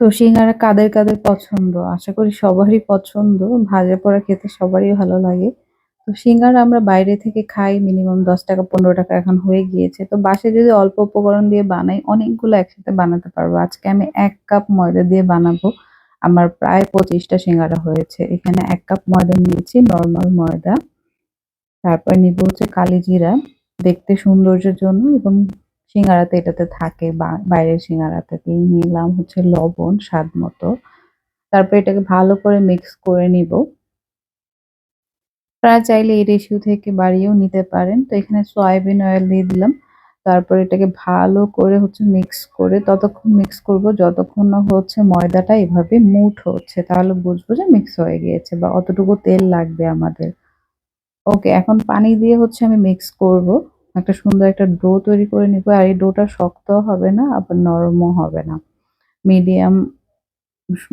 তো সিঙ্গারা কাদের কাদের পছন্দ? আশা করি সবারই পছন্দ। ভাজা পোড়া খেতে সবারই ভালো লাগে। তো সিঙ্গারা আমরা বাইরে থেকে খাই মিনিমাম ৳১০ ৳১৫ এখন হয়ে গিয়েছে। তো বাসায় যদি অল্প উপকরণ দিয়ে বানাই, অনেকগুলো একসাথে বানাতে পারব। আজকে আমি এক কাপ ময়দা দিয়ে বানাবো। আমার প্রায় পঁচিশটা সিঙ্গারা হয়েছে। এখানে এক কাপ ময়দা নিয়েছি নরমাল ময়দা। তারপর নিবো হচ্ছে কালিজিরা দেখতে সৌন্দর্যের জন্য এবং সিঙ্গারাতে এটাতে থাকে, বা বাইরের সিঙ্গারাতে। দিয়ে নিলাম হচ্ছে লবণ, স্বাদ মতো। তারপর এটাকে ভালো করে মিক্স করে নিব। আপনারা চাইলে এই রেশিও থেকে বাড়িয়েও নিতে পারেন। তো এখানে সয়াবিন অয়েল দিয়ে দিলাম। তারপর এটাকে ভালো করে হচ্ছে মিক্স করে ততক্ষণ মিক্স করব। যতক্ষণ না হচ্ছে ময়দাটা এভাবে মুঠ হচ্ছে, তাহলে বুঝব যে মিক্স হয়ে গিয়েছে বা অতটুকু তেল লাগবে আমাদের। ওকে এখন পানি দিয়ে হচ্ছে আমি মিক্স করব। একটা সুন্দর একটা ডো তৈরি করে নিব। আর এই ডোটা শক্ত হবে না, আবার নরমও হবে না। মিডিয়াম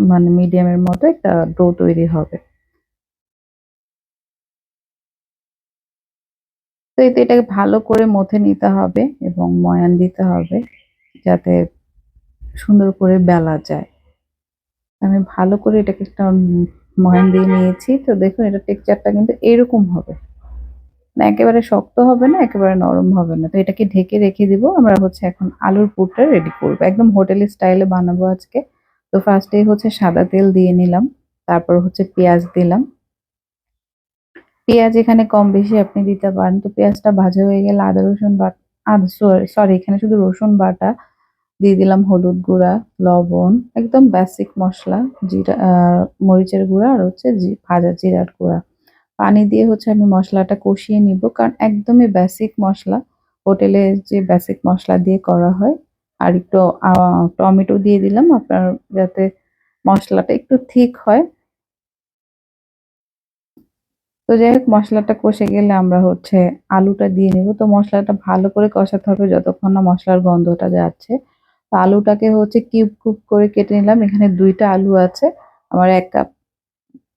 মানে মিডিয়ামের মতো একটা ডো তৈরি হবে। তো এতে এটাকে ভালো করে মথে নিতে হবে এবং ময়ান দিতে হবে যাতে সুন্দর করে বেলা যায়। আমি ভালো করে এটাকে একটা ময়ান দিয়ে নিয়েছি। তো দেখুন, এটা টেক্সচারটা কিন্তু এরকম হবে। না, একেবারে শক্ত হবে না, একেবারে নরম হবে না। তো এটাকে ঢেকে রেখে দিব। আমরা হচ্ছে এখন আলুর পুরটা রেডি করব। একদম হোটেল স্টাইলে বানাবো আজকে। তো ফার্স্টে হচ্ছে সাদা তেল দিয়ে নিলাম। তারপর হচ্ছে পেঁয়াজ দিলাম। পেঁয়াজ এখানে কম বেশি আপনি দিতে পারেন। তো পেঁয়াজটা ভাজা হয়ে গেলে আদা, রসুন বাটা আদা সরি এখানে শুধু রসুন বাটা দিয়ে দিলাম, হলুদ গুঁড়া, লবণ, একদম বেসিক মশলা, জিরা মরিচের গুঁড়া আর হচ্ছে ভাজা জিরার গুঁড়া। পানি দিয়ে হচ্ছে আমি মশলাটা কষিয়ে নিব, কারণ একদমই বেসিক মশলা। হোটেলে যে বেসিক মশলা দিয়ে করা হয়, আর একটু টমেটো দিয়ে দিলাম, আপনার যাতে মশলাটা একটু ঠিক হয়। তো যাই হোক, মশলাটা কষে গেলে আমরা হচ্ছে আলুটা দিয়ে নিব। তো মশলাটা ভালো করে কষাতে হবে যতক্ষণ না মশলার গন্ধটা যাচ্ছে। তো আলুটাকে হচ্ছে কিউব কিউব করে কেটে নিলাম। এখানে দুইটা আলু আছে। আমার এক কাপ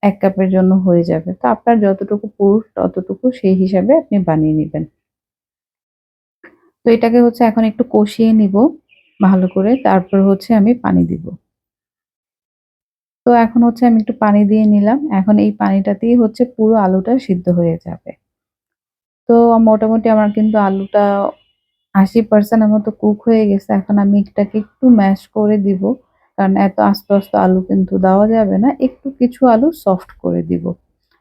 এক কাপের জন্য হয়ে যাবে। তো আপনার যতটুকু পুরুষ, ততটুকু সেই হিসাবে আপনি বানিয়ে নেবেন। তো এটাকে হচ্ছে এখন একটু কষিয়ে নিব ভালো করে। তারপর হচ্ছে আমি পানি দিব। তো এখন হচ্ছে আমি একটু পানি দিয়ে নিলাম। এখন এই পানিটাতেই হচ্ছে পুরো আলুটা সিদ্ধ হয়ে যাবে। তো মোটামুটি আমার কিন্তু আলুটা আশি পার্সেন্ট আমার তো কুক হয়ে গেছে। এখন আমি এটাকে একটু ম্যাশ করে দিব। কারণ এত আস্তে আস্তে আলু কিন্তু দেওয়া যাবে না, একটু কিছু আলু সফট করে দিব।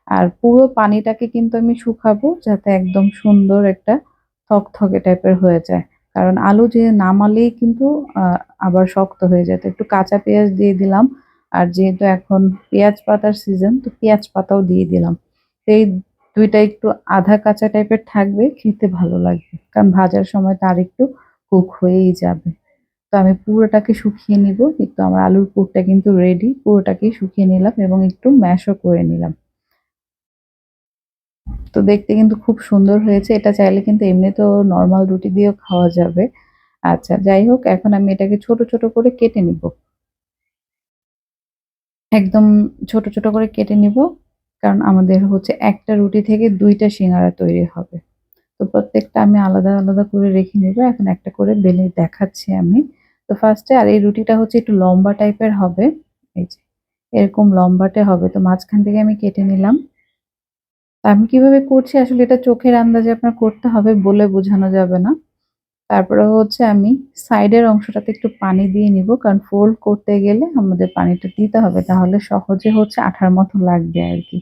আর পুরো পানিটাকে কিন্তু আমি শুকাবো যাতে একদম সুন্দর একটা থকথকে টাইপের হয়ে যায়। কারণ আলু যে নামালেই কিন্তু আবার শক্ত হয়ে যায়। তো একটু কাঁচা পেঁয়াজ দিয়ে দিলাম। আর যেহেতু এখন পেঁয়াজ পাতার সিজন তো পেঁয়াজ পাতাও দিয়ে দিলাম। এই দুইটা একটু আধা কাঁচা টাইপের থাকবে, খেতে ভালো লাগবে। কারণ ভাজার সময় তার একটু কুক হয়েই যাবে। তো আমি পুরোটাকে শুকিয়ে নিব। একটু আমার আলুর পুরটা কিন্তু রেডি পুরোটাকেই শুকিয়ে নিলাম এবং একটু ম্যাশও করে নিলাম। তো দেখতে কিন্তু খুব সুন্দর হয়েছে। এটা চাইলে কিন্তু এমনি তো নর্মাল রুটি দিয়েও খাওয়া যাবে। আচ্ছা যাই হোক, এখন আমি এটাকে ছোট ছোট করে কেটে নিব। একদম ছোট ছোট করে কেটে নিব, কারণ আমাদের হচ্ছে একটা রুটি থেকে দুইটা সিঙ্গারা তৈরি হবে। তো প্রত্যেকটা আমি আলাদা আলাদা করে রেখে নিব। এখন একটা করে বেলে দেখাচ্ছি আমি। তো ফার্স্টে আর এই রুটিটা হচ্ছে একটু লম্বা টাইপের হবে। এই যে, এরকম লম্বাটে হবে। তো মাঝখান থেকে আমি কেটে নিলাম। আমি কীভাবে করছি? আসলে এটা চোখের আন্দাজে আপনার করতে হবে বলে বোঝানো যাবে না। তারপরে হচ্ছে আমি সাইডের অংশটাতে একটু পানি দিয়ে নিব। কারণ ফোল্ড করতে গেলে আমাদের পানিটা দিতে হবে। তাহলে সহজে হচ্ছে আঠার মতো লাগবে আর কি।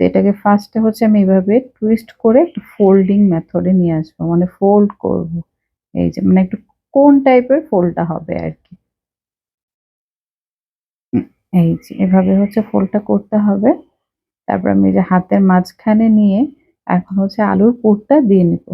তো এটাকে ফার্স্টে হচ্ছে আমি এভাবে টুইস্ট করে একটু ফোল্ডিং মেথডে নিয়ে আসব। মানে ফোল্ড করব। এই যে মানে একটু কোন টাইপের ফোল্ডটা হবে আর কি এই যে এভাবে হচ্ছে ফোল্ডটা করতে হবে। তারপর আমি যে হাতের মাঝখানে নিয়ে এখন হচ্ছে আলুর পুরটা দিয়ে নিব।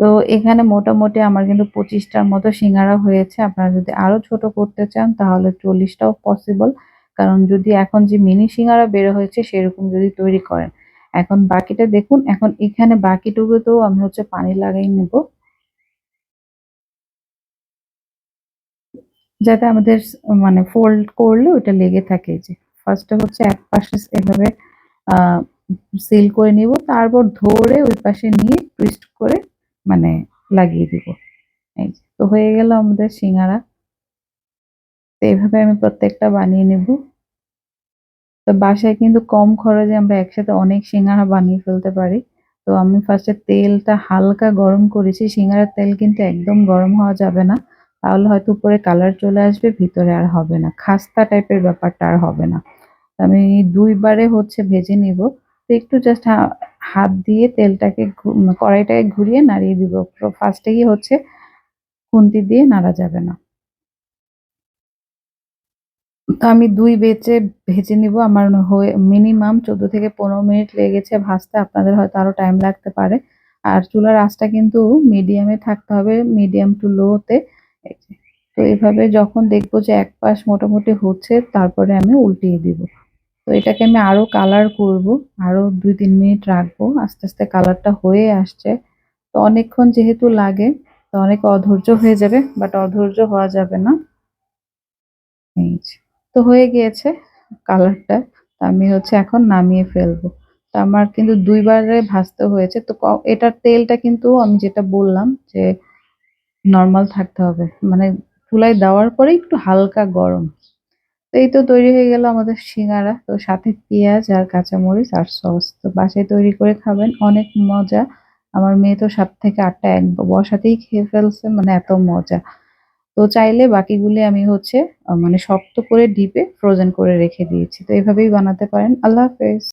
তো এখানে মোটামুটি আমার কিন্তু পঁচিশটার মতো সিঙ্গারা হয়েছে। আপনারা যদি আরও ছোট করতে চান তাহলে চল্লিশটাও পসিবল কারণ যদি এখন যে মিনি সিঙ্গারা বের হয়েছে সেরকম যদি তৈরি করেন। এখন বাকিটা দেখুন এখন এখানে বাকিটুকুতেও আমি হচ্ছে পানি লাগাই নেব। যাতে আমাদের মানে ফোল্ড করলে ওইটা লেগে থাকে যে ফার্স্টে হচ্ছে এক পাশে এভাবে সিল করে নিব, তারপর ধরে ওই পাশে নিয়ে টুইস্ট করে মানে লাগিয়ে দিব। এই তো হয়ে গেল আমাদের সিঙ্গারা। তো এভাবে আমি প্রত্যেকটা বানিয়ে নেব। তো বাসায় কিন্তু কম খরচে আমরা একসাথে অনেক সিঙ্গারা বানিয়ে ফেলতে পারি। তো আমি ফার্স্টে তেলটা হালকা গরম করেছি, সিঙ্গারার তেল কিন্তু একদম গরম হওয়া যাবে না। তাহলে হয়তো উপরে কালার চলে আসবে, ভিতরে আর হবে না। খাস্তা টাইপের ব্যাপারটা আর হবে না। আমি দুইবারে হচ্ছে ভেজে নিব। তো একটু জাস্ট হাত দিয়ে তেলটাকে কড়াইটাকে ঘুরিয়ে নাড়িয়ে দিব। ফার্স্টেই হচ্ছে খুন্তি দিয়ে নাড়া যাবে না। তো আমি দুই বেচে ভেজে নিব। আমার হয়ে মিনিমাম চোদ্দ থেকে পনেরো মিনিট লেগেছে ভাজতে। আপনাদের হয়তো আরও টাইম লাগতে পারে। আর চুলার আঁচটা কিন্তু মিডিয়ামে থাকতে হবে। মিডিয়াম টু লোতে তো এভাবে যখন দেখব যে এক পাশ মোটামুটি হচ্ছে, তারপরে আমি উল্টিয়ে দিব। তো এটাকে আমি আরও কালার করব, আরও দুই তিন মিনিট রাখব, আস্তে আস্তে কালারটা হয়ে আসছে। তো অনেকক্ষণ যেহেতু লাগে, তো অনেক অধৈর্য হয়ে যাবে বাট অধৈর্য হওয়া যাবে না। তো হয়ে গিয়েছে কালারটা আমি হচ্ছে এখন নামিয়ে ফেলব। তো আমার কিন্তু দুইবারে ভাজতে হয়েছে। তো এটার তেলটা কিন্তু আমি যেটা বললাম যে নর্মাল থাকতে হবে। মানে চুলায় দেওয়ার পরে একটু হালকা গরম। তো এই তো তৈরি হয়ে গেল আমাদের সিঙ্গারা। তো সাথে পেঁয়াজ আর কাঁচামরিচ আর সস। তো বাসায় তৈরি করে খাবেন। অনেক মজা। আমার মেয়ে তো সাত থেকে আটটা এক বসাতেই খেয়ে ফেলছে। মানে এত মজা। তো চাইলে বাকিগুলি আমি হচ্ছে মানে শক্ত করে ডিপে ফ্রোজেন করে রেখে দিয়েছি। তো এভাবেই বানাতে পারেন। আল্লাহ হাফেজ।